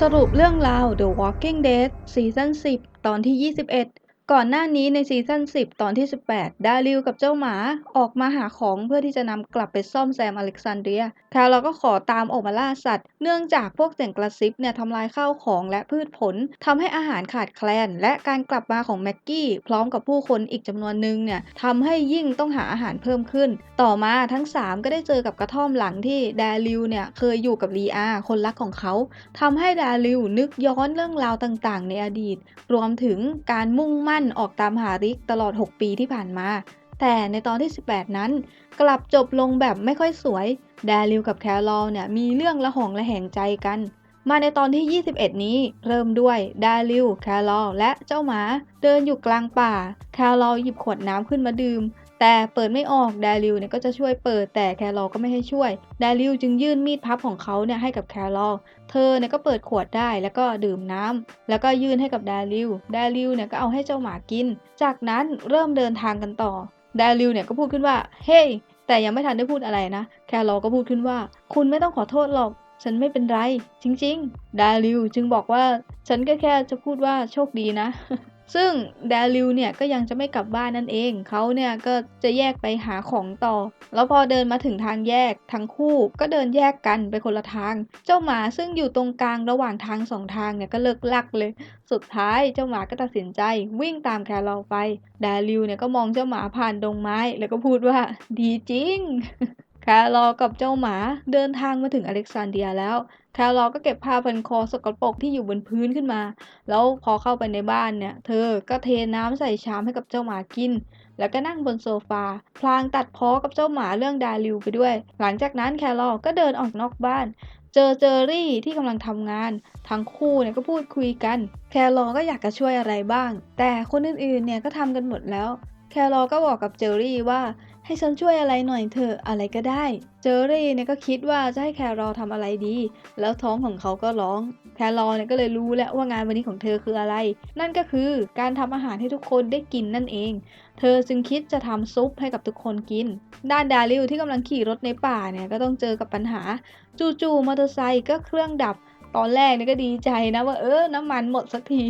สรุปเรื่องราว The Walking Dead ซีซั่น10 ตอนที่ 21 ก่อนหน้านี้ในซีซั่น 10 ตอนที่ 18 ดาริลกับเจ้าหมาออกมาหาของเพื่อที่จะนำกลับไปซ่อมแซมอเล็กซานเดรียแคลเราก็ขอตามออกมาล่าสัตว์ เนื่องจากพวกเสียงกระซิบเนี่ยทำลายข้าวของและพืชผลทำให้อาหารขาดแคลน และการกลับมาของแม็กกี้พร้อมกับผู้คนอีกจำนวนหนึ่งเนี่ยทำให้ยิ่งต้องหาอาหารเพิ่มขึ้น ต่อมาทั้ง 3 ก็ได้เจอกับกระท่อมหลังที่ดาริลเนี่ยเคยอยู่กับลีอาคนรักของเขาทำให้ดาริลนึกย้อนเรื่องราวต่างๆ ในอดีต รวมถึงการมุ่งมั่นออกตามหาริกตลอด 6 ปีที่ผ่านมา แต่ในตอนที่ 18 นั้น กลับจบลงแบบไม่ค่อยสวยดาริลกับแคลอลเนี่ยมีเรื่องละหองละแหงใจกัน มาในตอนที่ 21 นี้เริ่มด้วยดาริลแคลอลและเจ้าหมา เดินอยู่กลางป่า แคลอลหยิบขวดน้ำขึ้นมาดื่ม แต่เปิดไม่ออกดาริลเนี่ยก็จะช่วยเปิดแต่แคลอลก็ไม่ให้ช่วยดาริลจึงยื่นมีดพับของเขาเนี่ยให้กับแคลอลเธอเนี่ยก็เปิดขวดได้แล้วก็ดื่มน้ำแล้วก็ยื่นให้กับดาริลดาริลเนี่ยก็เอาให้เจ้าหมากิน จากนั้นเริ่มเดินทางกันต่อดาริลเนี่ยก็พูดขึ้นว่าเฮ้ยแต่ยังไม่ทันได้พูดอะไรนะ แคลอก็พูดขึ้นว่า คุณไม่ต้องขอโทษหรอก ฉันไม่เป็นไร จริง ๆ ดาริลจึงบอกว่า ฉันก็แค่จะพูดว่าโชคดีนะ ซึ่งดาริลเนี่ยก็ยังจะไม่กลับบ้านนั่นเอง เขาเนี่ยก็จะแยกไปหาของต่อ แล้วพอเดินมาถึงทางแยกทั้งคู่ก็เดินแยกกันไปคนละทาง เจ้าหมาซึ่งอยู่ตรงกลางระหว่างทางสองทางเนี่ยก็เลิกลักเลย สุดท้ายเจ้าหมาก็ตัดสินใจวิ่งตามแคลอลไป ดาริลเนี่ยก็มองเจ้าหมาผ่านดงไม้ แล้วก็พูดว่าดีจริง แคลอกับเจ้าหมาเดินทางมาถึงอเล็กซานเดียแล้ว แคลอก็เก็บผ้าพันคอสกปรกที่อยู่บนพื้นขึ้นมา แล้วพอเข้าไปในบ้านเนี่ย เธอก็เทน้ำใส่ชามให้กับเจ้าหมากิน แล้วก็นั่งบนโซฟา พลางตัดพ้อกับเจ้าหมาเรื่องดาริลไปด้วย หลังจากนั้นแคลอก็เดินออกนอกบ้าน เจอเจอรี่ที่กำลังทำงาน ทั้งคู่เนี่ยก็พูดคุยกัน แคลอก็อยากจะช่วยอะไรบ้าง แต่คนอื่นๆเนี่ยก็ทำกันหมดแล้ว แคลอก็บอกกับเจอรี่ว่า ให้ฉันช่วยอะไรหน่อยเถอะอะไรก็ได้ เจอรี่เนี่ยก็คิดว่าจะให้แครอทำอะไรดี แล้วท้องของเขาก็ร้อง แครอเนี่ยก็เลยรู้แล้วว่างานวันนี้ของเธอคืออะไร นั่นก็คือการทำอาหารให้ทุกคนได้กินนั่นเอง เธอจึงคิดจะทำซุปให้กับทุกคนกิน ด้านดาริลที่กำลังขี่รถในป่าเนี่ยก็ต้องเจอกับปัญหา จู่ๆมอเตอร์ไซค์ก็เครื่องดับตอนแรกเนี่ยก็ดีใจนะว่าเออน้ำมันหมดสักที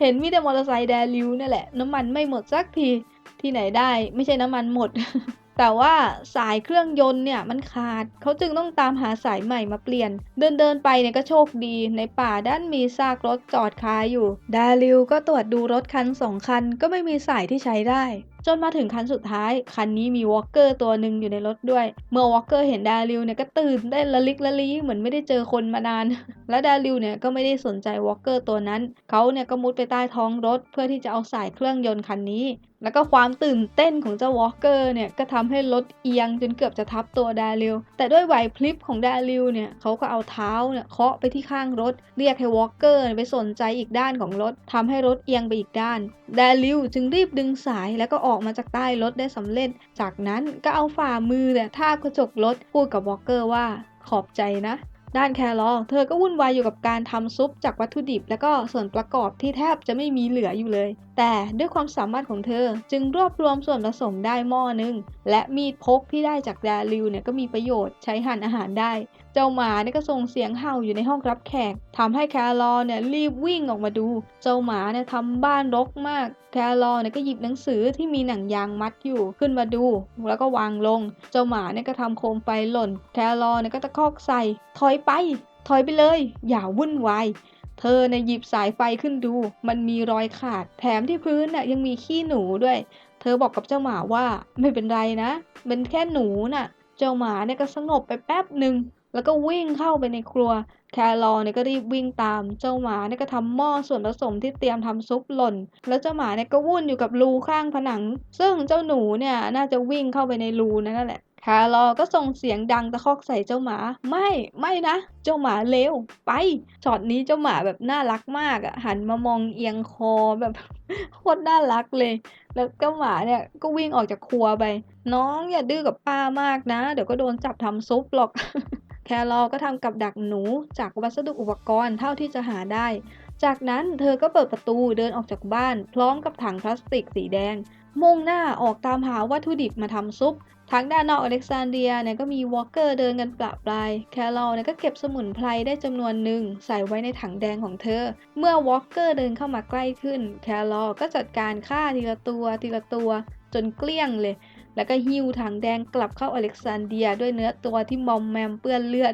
เห็นมีแต่มอเตอร์ไซค์ดาริลนั่นแหละ น้ำมันไม่หมดสักที ที่ไหนได้ ไม่ใช่น้ำมันหมด แต่ว่าสายเครื่องยนต์เนี่ยมันขาด เขาจึงต้องตามหาสายใหม่มาเปลี่ยน เดินเดินไปเนี่ยก็โชคดี ในป่าด้านมีซากรถจอดคาอยู่ ดาริวก็ตรวจดูรถคันสองคันก็ไม่มีสายที่ใช้ได้ จนมาถึงคันสุดท้าย คันนี้มีวอลเกอร์ตัวหนึ่งอยู่ในรถด้วย เมื่อวอลเกอร์เห็นดาริลเนี่ยก็ตื่นได้นละลิกละลีเหมือนไม่ได้เจอคนมานาน และดาริลเนี่ยก็ไม่ได้สนใจวอลเกอร์ตัวนั้น เขาเนี่ยก็มุดไปใต้ท้องรถ เพื่อที่จะเอาสายเครื่องยนต์คันนี้ แล้วก็ความตื่นเต้นของเจ้าวอลเกอร์เนี่ยก็ทำให้รถเอียงจนเกือบจะทับตัวดาริลแต่ด้วยไหวพลิบของดาริลเนี่ยเขาก็เอาเท้าเนี่ยเคาะไปที่ข้างรถ เรียกให้วอลเกอร์ไปสนใจอีกด้านของรถทำให้รถเอียงไปอีกด้าน ดาริลจึงรีบดึงสายแล้วก็ออกอกมาจากใต้รถได้สำเร็จ จากนั้นก็เอาฝ่ามือเนี่ยทาบกระจกรถพูดกับวอลเกอร์ว่าขอบใจนะ ด้านแครอเธอก็วุ่นวายอยู่กับการทำซุปจากวัตถุดิบ และก็ส่วนประกอบที่แทบจะไม่มีเหลืออยู่เลย แต่ด้วยความสามารถของเธอจึงรวบรวมส่วนผสมได้หม้อนึง และมีดพกที่ได้จากดาริลเนี่ยก็มีประโยชน์ใช้หั่นอาหารได้ เจ้าหมาเนี่ยก็ส่งเสียงเห่าอยู่ในห้องรับแขกทำให้แคลรอเนี่ยรีบวิ่งออกมาดู เจ้าหมาเนี่ยทำบ้านรกมาก แคลรอเนี่ยก็หยิบหนังสือที่มีหนังยางมัดอยู่ขึ้นมาดู แล้วก็วางลง เจ้าหมาเนี่ยก็ทำโคมไฟหล่น แคลรอเนี่ยก็ตะคอกใส่ ถอยไป ถอยไปเลย อย่าวุ่นวายเธอเนี่ยหยิบสายไฟขึ้นดู มันมีรอยขาด แถมที่พื้นน่ะยังมีขี้หนูด้วย เธอบอกกับเจ้าหมาว่าไม่เป็นไรนะ เป็นแค่หนูน่ะ เจ้าหมาเนี่ยก็สงบไปแป๊บหนึ่ง แล้วก็วิ่งเข้าไปในครัว แครอเนี่ยก็รีบวิ่งตาม เจ้าหมาเนี่ยก็ทำหม้อส่วนผสมที่เตรียมทำซุปหล่น แล้วเจ้าหมาเนี่ยก็วุ่นอยู่กับรูข้างผนัง ซึ่งเจ้าหนูเนี่ยน่าจะวิ่งเข้าไปในรูนั่นแหละแครอลก็ส่งเสียงดังตะคอกใส่เจ้าหมา ไม่ไม่นะ เจ้าหมาเลวไปช็อตนี้เจ้าหมาแบบน่ารักมากอะหันมามองเอียงคอแบบโคตรน่ารักเลย แล้วเจ้าหมาเนี่ยก็วิ่งออกจากครัวไป น้องอย่าดื้อกับป้ามากนะ เดี๋ยวก็โดนจับทำซุปหรอก แครอก็ทำกับดักหนูจากวัสดุอุปกรณ์เท่าที่จะหาได้ จากนั้นเธอก็เปิดประตูเดินออกจากบ้าน พร้อมกับถังพลาสติกสีแดง มุ่งหน้าออกตามหาวัตถุดิบมาทำซุปทางด้านนอกอเล็กซานเดียเนี่ยก็มีวอลเกอร์เดินกันปละปลาย แคลอเนี่ยก็เก็บสมุนไพรได้จำนวนหนึ่งใส่ไว้ในถังแดงของเธอ เมื่อวอลเกอร์เดินเข้ามาใกล้ขึ้น แคลอก็จัดการฆ่าทีละตัวทีละตัว จนเกลี้ยงเลย แล้วก็หิ้วถังแดงกลับเข้าอเล็กซานเดียด้วยเนื้อตัวที่มอมแมมเปื้อนเลือด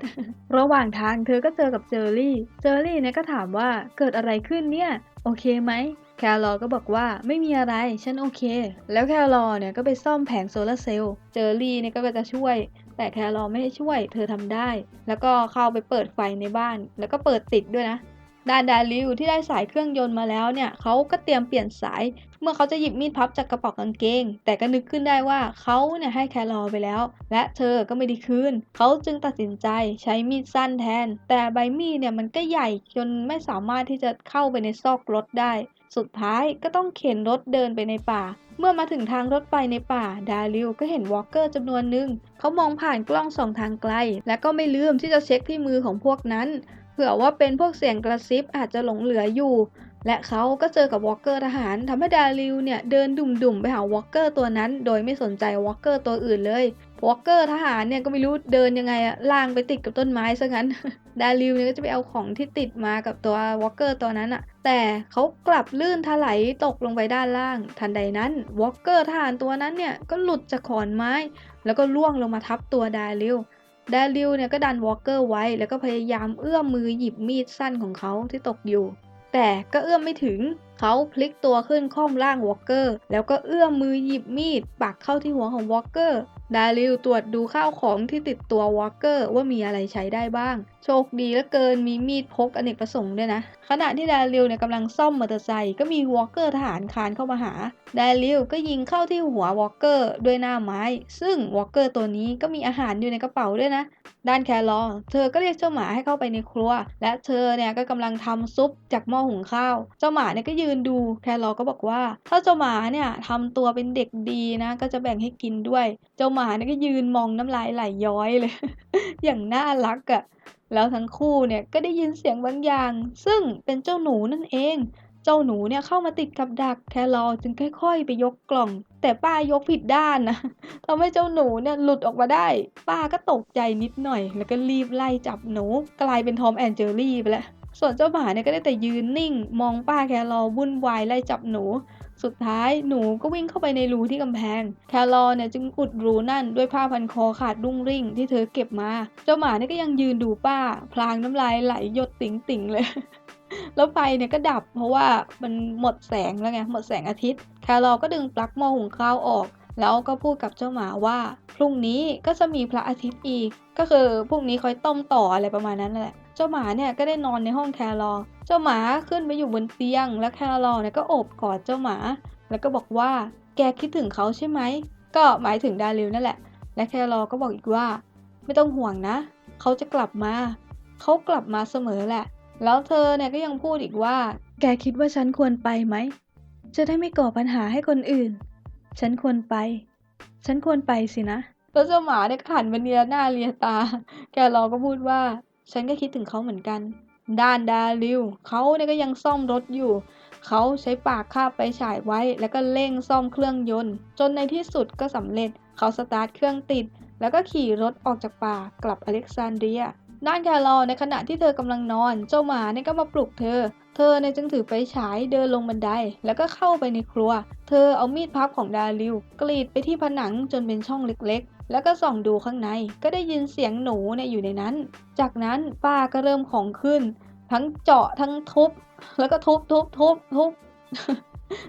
ระหว่างทางเธอก็เจอกับเจอรี่ เจอรี่เนี่ยก็ถามว่าเกิดอะไรขึ้นเนี่ย โอเคไหมแคลรอก็บอกว่าไม่มีอะไร ฉันโอเค แล้วแคลรอเนี่ยก็ไปซ่อมแผงโซลาร์เซลล์ เจอรี่เนี่ยก็จะช่วย แต่แคลรอไม่ให้ช่วย เธอทำได้ แล้วก็เข้าไปเปิดไฟในบ้าน แล้วก็เปิดติดด้วยนะ ด้านดาริวที่ได้สายเครื่องยนต์มาแล้วเนี่ยเขาก็เตรียมเปลี่ยนสาย เมื่อเขาจะหยิบมีดพับจากกระเป๋ากางเกง แต่ก็นึกขึ้นได้ว่าเขาเนี่ยให้แคลอไปแล้ว และเธอก็ไม่ได้คืนเขาจึงตัดสินใจใช้มีดสั้นแทน แต่ใบมีดเนี่ยมันก็ใหญ่จนไม่สามารถที่จะเข้าไปในซอกรถได้ สุดท้ายก็ต้องเข็นรถเดินไปในป่าเมื่อมาถึงทางรถไฟในป่า ดาริวก็เห็นวอลเกอร์จำนวนหนึ่ง เขามองผ่านกล้องส่องทางไกล และก็ไม่ลืมที่จะเช็คที่มือของพวกนั้น เผื่อว่าเป็นพวกเสียงกระซิบอาจจะหลงเหลืออยู่ และเขาก็เจอกับวอลเกอร์ทหารทำให้ดาริวเนี่ยเดินดุ่มๆไปหาวอลเกอร์ตัวนั้น โดยไม่สนใจวอลเกอร์ตัวอื่นเลยวอลเกอร์ทหารเนี่ยก็ไม่รู้เดินยังไงอะล่างไปติดกับต้นไม้ซะงั้น ดาริวเนี่ยก็จะไปเอาของที่ติดมากับตัววอลเกอร์ตัวนั้นอะแต่เขากลับลื่นถลายตกลงไปด้านล่าง ทันใดนั้นวอลเกอร์ทหารตัวนั้นเนี่ยก็หลุดจากขอนไม้ แล้วก็ล่วงลงมาทับตัวดาริว ดาริวเนี่ยก็ดันวอลเกอร์ไว้ แล้วก็พยายามเอื้อมมือหยิบมีดสั้นของเขาที่ตกอยู่ แต่ก็เอื้อมไม่ถึง เขาพลิกตัวขึ้นค่อมร่างวอลเกอร์ แล้วก็เอื้อมมือหยิบมีดปักเข้าที่หัวของวอลเกอร์ ดาริวตรวจดูข้าวของที่ติดตัววอลเกอร์ว่ามีอะไรใช้ได้บ้าง โชคดีเหลือเกินมีมีดพกอเนกประสงค์ด้วยนะ ขณะที่ดาริวเนี่ยกำลังซ่อมมอเตอร์ไซค์ก็มีวอลเกอร์ทหารคานเข้ามาหา ดาริวก็ยิงเข้าที่หัววอลเกอร์ด้วยหน้าไม้ ซึ่งวอลเกอร์ตัวนี้ก็มีอาหารอยู่ในกระเป๋าด้วยนะ ด้านแครอเธอก็เรียกเจ้าหมาให้เข้าไปในครัว และเธอเนี่ยก็กำลังทำซุปจากหม้อหุงข้าว เจ้าหมาเนี่ยก็ยืนดูแครอก็บอกว่า ถ้าเจ้าหมาเนี่ยทำตัวเป็นเด็กดีนะ ก็จะแบ่งให้กินด้วย เจ้าหมาเนี่ยก็ยืนมองน้ำลายไหลย้อยเลย อย่างน่ารักอะ่ะแล้วทั้งคู่เนี่ยก็ได้ยินเสียงบางอย่าง ซึ่งเป็นเจ้าหนูนั่นเอง เจ้าหนูเนี่ยเข้ามาติดกับดักแครอจึงค่อย ๆ ไปยกกล่อง แต่ป้ายกผิดด้านนะทำให้เจ้าหนูเนี่ยหลุดออกมาได้ ป้าก็ตกใจนิดหน่อย แล้วก็รีบไล่จับหนู กลายเป็นทอมแอนเจอรี่ไปแล้ว ส่วนเจ้าหมาเนี่ยก็ได้แต่ยืนนิ่ง มองป้าแครอวุ่นวายไล่จับหนู สุดท้ายหนูก็วิ่งเข้าไปในรูที่กำแพง แครอเนี่ยจึงอุดรูนั่นด้วยผ้าพันคอขาดรุ่งริ่งที่เธอเก็บมา เจ้าหมาเนี่ยก็ยังยืนดูป้า พลางน้ำลายไหลหยดติ๋งๆเลย แล้วไฟเนี่ยก็ดับเพราะว่ามันหมดแสงแล้วไงหมดแสงอาทิตย์ แครอก็ดึงปลั๊กหม้อหุงข้าวออกแล้วก็พูดกับเจ้าหมาว่า พรุ่งนี้ก็จะมีพระอาทิตย์อีก ก็คือพรุ่งนี้คอยต้มต่ออะไรประมาณนั้นแหละ เจ้าหมาเนี่ยก็ได้นอนในห้องแครอเจ้าหมาขึ้นไปอยู่บนเตียง แล้วแครอเนี่ยก็โอบกอดเจ้าหมา แล้วก็บอกว่า แกคิดถึงเขาใช่ไหม ก็หมายถึงดาริวนั่นแหละ และแครอก็บอกอีกว่า ไม่ต้องห่วงนะ เขาจะกลับมา เขากลับมาเสมอแหละ แล้วเธอเนี่ยก็ยังพูดอีกว่า แกคิดว่าฉันควรไปไหม จะได้ไม่ก่อปัญหาให้คนอื่น ฉันควรไป ฉันควรไปสินะแล้วเจ้าหมาเนี่ยขันไปเนียหน้าเลียตา แกรอก็พูดว่า ฉันก็คิดถึงเขาเหมือนกัน ด้านดาริวเขาเนี่ยก็ยังซ่อมรถอยู่ เขาใช้ปากคาบไปฉายไว้ แล้วก็เร่งซ่อมเครื่องยนต์ จนในที่สุดก็สำเร็จ เขาสตาร์ทเครื่องติด แล้วก็ขี่รถออกจากป่ากลับอเล็กซานเดีย ด้านแครอในขณะที่เธอกำลังนอน เจ้าหมาเนี่ยก็มาปลุกเธอ เธอเนี่ยจึงถือไฟฉายเดินลงบันได แล้วก็เข้าไปในครัว เธอเอามีดพับของดาริวกรีดไปที่ผนังจนเป็นช่องเล็ก แล้วก็ส่องดูข้างในก็ได้ยินเสียงหนูเนี่ยอยู่ในนั้น จากนั้นป้าก็เริ่มของขึ้น ทั้งเจาะทั้งทุบ แล้วก็ทุบทุบทุบทุบ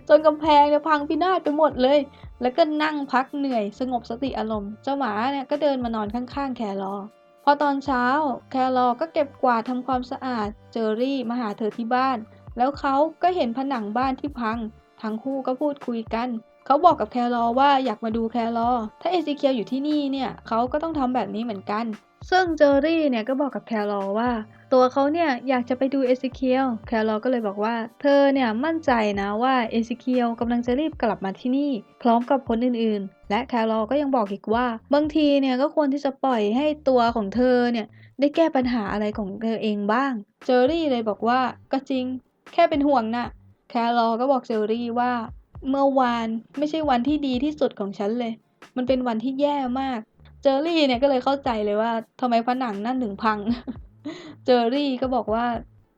จนกำแพงเนี่ยพังพินาศไปหมดเลย แล้วก็นั่งพักเหนื่อยสงบสติอารมณ์ เจ้าหมาเนี่ยก็เดินมานอนข้างๆ แครอ พอตอนเช้า แครอก็เก็บกวาดทำความสะอาด เจอรี่มาหาเธอที่บ้าน แล้วเขาก็เห็นผนังบ้านที่พัง ทั้งคู่ก็พูดคุยกัน เขาบอกกับแครอลว่าอยากมาดูแครอลถ้าเอซิเคียวอยู่ที่นี่เนี่ยเขาก็ต้องทำแบบนี้เหมือนกัน ซึ่งเจอรี่เนี่ยก็บอกกับแครอลว่า ตัวเขาเนี่ยอยากจะไปดูเอซิเคียวแครอลก็เลยบอกว่า เธอเนี่ยมั่นใจนะว่าเอซิเคียวกำลังจะรีบกลับมาที่นี่ พร้อมกับคนอื่นๆ และแครอลก็ยังบอกอีกว่า บางทีเนี่ยก็ควรที่จะปล่อยให้ตัวของเธอเนี่ยได้แก้ปัญหาอะไรของเธอเองบ้าง เจอรี่เลยบอกว่าก็จริง แค่เป็นห่วงน่ะแครอลก็บอกเจอรี่ว่า เมื่อวานไม่ใช่วันที่ดีที่สุดของฉันเลย มันเป็นวันที่แย่มาก เจอรี่เนี่ยก็เลยเข้าใจเลยว่าทำไมผนังนั่นถึงพัง เจอรี่ก็บอกว่า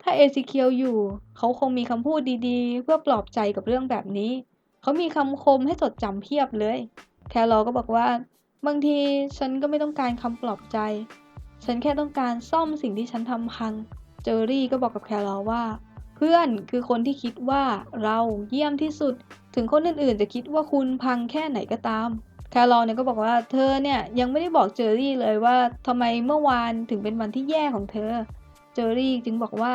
ถ้าเอซิเคียวอยู่ เขาคงมีคำพูดดีๆ เพื่อปลอบใจกับเรื่องแบบนี้ เขามีคำคมให้จดจำเพียบเลย แคลรอก็บอกว่า บางทีฉันก็ไม่ต้องการคำปลอบใจ ฉันแค่ต้องการซ่อมสิ่งที่ฉันทำพัง เจอรี่ก็บอกกับแคลรอว่า เพื่อนคือคนที่คิดว่าเราเยี่ยมที่สุด ถึงคนอื่นๆ จะคิดว่าคุณพังแค่ไหนก็ตามแครอลเนี่ยก็บอกว่าเธอเนี่ยยังไม่ได้บอกเจอรี่เลยว่าทำไมเมื่อวานถึงเป็นวันที่แย่ของเธอ เจอรี่จึงบอกว่า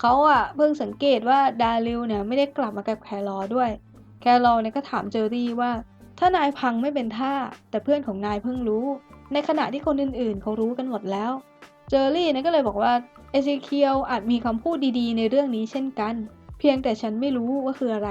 เขาอะเพิ่งสังเกตว่าดาริลเนี่ยไม่ได้กลับมากับแครอด้วย แครอเนี่ยก็ถามเจอรี่ว่า ถ้านายพังไม่เป็นท่า แต่เพื่อนของนายเพิ่งรู้ ในขณะที่คนอื่นๆเขารู้กันหมดแล้ว เจอรี่เนี่ยก็เลยบอกว่า เอเซเคียวอาจมีคำพูดดีๆ ในเรื่องนี้เช่นกัน เพียงแต่ฉันไม่รู้ว่าคืออะไร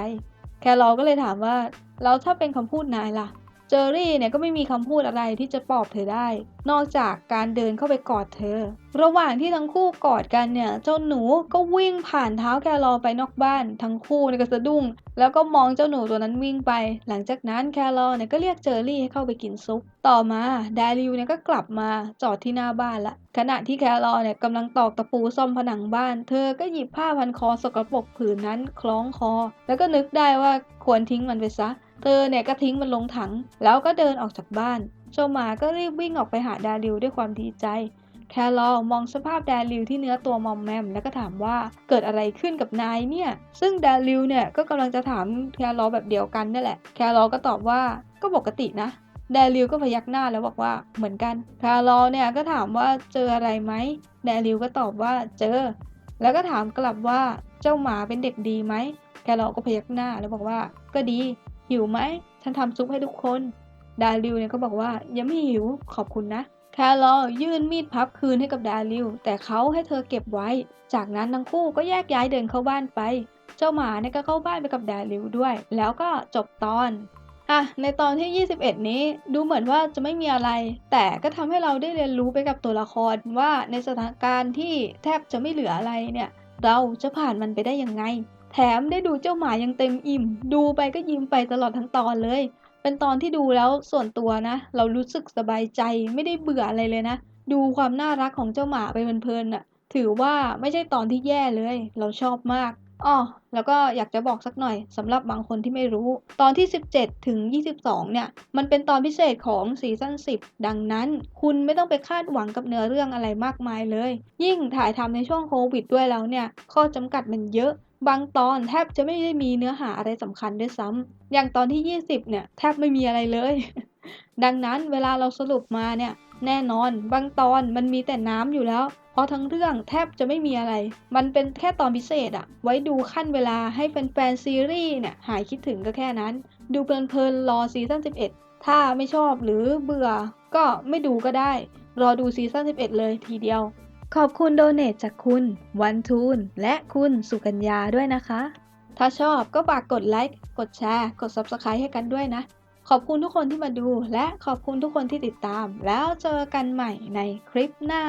แครอก็เลยถามว่า แล้วถ้าเป็นคำพูดนายล่ะ เจอรี่เนี่ยก็ไม่มีคำพูดอะไรที่จะปลอบเธอได้ นอกจากการเดินเข้าไปกอดเธอ ระหว่างที่ทั้งคู่กอดกันเนี่ยเจ้าหนูก็วิ่งผ่านเท้าแครอไปนอกบ้าน ทั้งคู่เนี่ยก็สะดุ้ง แล้วก็มองเจ้าหนูตัวนั้นวิ่งไป หลังจากนั้นแครอเนี่ยก็เรียกเจอรี่ให้เข้าไปกินซุป ต่อมาดาริวเนี่ยก็กลับมาจอดที่หน้าบ้านละ ขณะที่แครอเนี่ยกำลังตอกตะปูซ่อมผนังบ้าน เธอก็หยิบผ้าพันคอสกปรกผืนนั้นคล้องคอ แล้วก็นึกได้ว่าควรทิ้งมันไปซะ เธอเนี่ยก็ทิ้งมันลงถัง แล้วก็เดินออกจากบ้านโจหมาก็รีบวิ่งออกไปหาดาริวด้วยความดีใจ แครอมองสภาพดาริวที่เนื้อตัวมอมแมมแล้วก็ถามว่าเกิดอะไรขึ้นกับนายเนี่ย ซึ่งดาริวเนี่ยก็กำลังจะถามแครอแบบเดียวกันนั่แหละ แครอก็ตอบว่าก็ปกตินะแดริวก็พยักหน้าแล้วบอกว่าเหมือนกันแครอลเนี่ยก็ถามว่าเจออะไรไหมแดริวก็ตอบว่าเจอ แล้วก็ถามกลับว่าเจ้าหมาเป็นเด็กดีไหมแครอก็พยักหน้าแล้วบอกว่าก็ดี หิวไหม ฉันทำซุปให้ทุกคน ดาริวเนี่ยก็บอกว่ายังไม่หิวขอบคุณนะแครอยื่นมีดพับคืนให้กับดาริว แต่เขาให้เธอเก็บไว้ จากนั้นทั้งคู่ก็แยกย้ายเดินเข้าบ้านไป เจ้าหมาเนี่ยก็เข้าบ้านไปกับดาริวด้วย แล้วก็จบตอนอะในตอนที่ 21 นี้ดูเหมือนว่าจะไม่มีอะไร แต่ก็ทำให้เราได้เรียนรู้ไปกับตัวละครว่าในสถานการณ์ที่แทบจะไม่เหลืออะไรเนี่ย เราจะผ่านมันไปได้ยังไง แถมได้ดูเจ้าหมายังเต็มอิ่ม ดูไปก็ยิ้มไปตลอดทั้งตอนเลย เป็นตอนที่ดูแล้วส่วนตัวนะ เรารู้สึกสบายใจไม่ได้เบื่ออะไรเลยนะ ดูความน่ารักของเจ้าหมาไปเพลินๆน่ะ ถือว่าไม่ใช่ตอนที่แย่เลย เราชอบมากอ้อ แล้วก็อยากจะบอกสักหน่อยสำหรับบางคนที่ไม่รู้ ตอนที่ 17 ถึง 22 เนี่ย มันเป็นตอนพิเศษของซีซั่น10 ดังนั้น คุณไม่ต้องไปคาดหวังกับเนื้อเรื่องอะไรมากมายเลย ยิ่งถ่ายทำในช่วงโควิดด้วยแล้วเนี่ย ข้อจำกัดมันเยอะบางตอนแทบจะไม่ได้มีเนื้อหาอะไรสำคัญด้วยซ้ำ อย่างตอนที่ 20 เนี่ยแทบไม่มีอะไรเลย ดังนั้นเวลาเราสรุปมาเนี่ยแน่นอนบางตอนมันมีแต่น้ำอยู่แล้ว เพราะทั้งเรื่องแทบจะไม่มีอะไร มันเป็นแค่ตอนพิเศษอะไว้ดูขั้นเวลาให้แฟนๆซีรีส์เนี่ยหายคิดถึงก็แค่นั้น ดูเพลินๆรอซีซั่น11 ถ้าไม่ชอบหรือเบื่อก็ไม่ดูก็ได้ รอดูซีซั่น11 เลยทีเดียว ขอบคุณโดเนทจากคุณวันทูนและคุณสุกัญญาด้วยนะคะ ถ้าชอบก็ฝากกดไลค์ กดแชร์ กด Subscribe ให้กันด้วยนะ ขอบคุณทุกคนที่มาดู และขอบคุณทุกคนที่ติดตาม แล้วเจอกันใหม่ในคลิปหน้า